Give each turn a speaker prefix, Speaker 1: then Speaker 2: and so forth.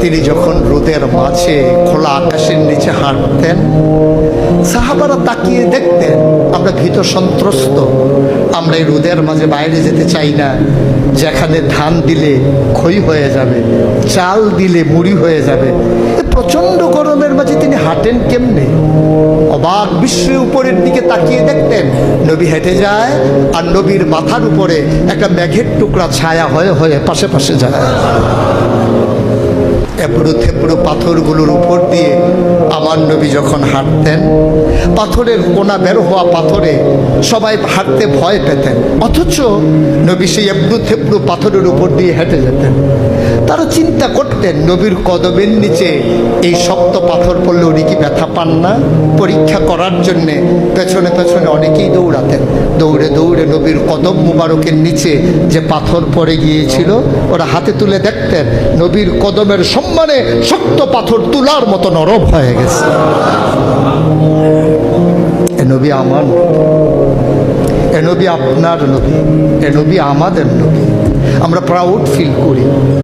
Speaker 1: তিনি যখন রোদের মাঝে খোলা আকাশের নিচে হাঁটতেন, সাহাবারা তাকিয়ে দেখতেন, আমরা ভীত সন্ত্রস্ত, আমরা এই রোদের মাঝে বাইরে যেতে চাই না, যেখানে ধান দিলে ক্ষয় হয়ে যাবে, চাল দিলে মুড়ি হয়ে যাবে। প্রচণ্ড গরমের মাঝে তিনি হাঁটেন কেমনে? অবাক বিশ্বের উপরের দিকে তাকিয়ে দেখতেন, নবী হেঁটে যায় আর নবীর মাথার উপরে একটা মেঘের টুকরা ছায়া হয়ে হয়ে পাশে পাশে যায়। এবড়ো থেবড়ো পাথরগুলোর উপর দিয়ে আমার নবী যখন হাঁটতেন, পাথরের কোনা বের হওয়া পাথরে সবাই হাঁটতে ভয় পেতেন। অথচ নবী সেই এবড়ো থেবড়ো পাথরের উপর দিয়ে হেঁটে যেতেন। তারা চিন্তা করতেন, নবীর কদমের নিচে এই শক্ত পাথর পড়লে উনি কি ব্যথা পান না? পরীক্ষা করার জন্যে পেছনে পেছনে অনেকেই দৌড়াতেন। দৌড়ে দৌড়ে নবীর কদম মুবারকের নিচে যে পাথর পড়ে গিয়েছিল, ওরা হাতে তুলে দেখতেন, নবীর কদমের সম্মানে শক্ত পাথর তুলার মতো নরম হয়ে গেছে। নবী আমার এ নবী আপনার নবী। এ নবী আমাদের নবী। আমরা প্রাউড ফিল করি।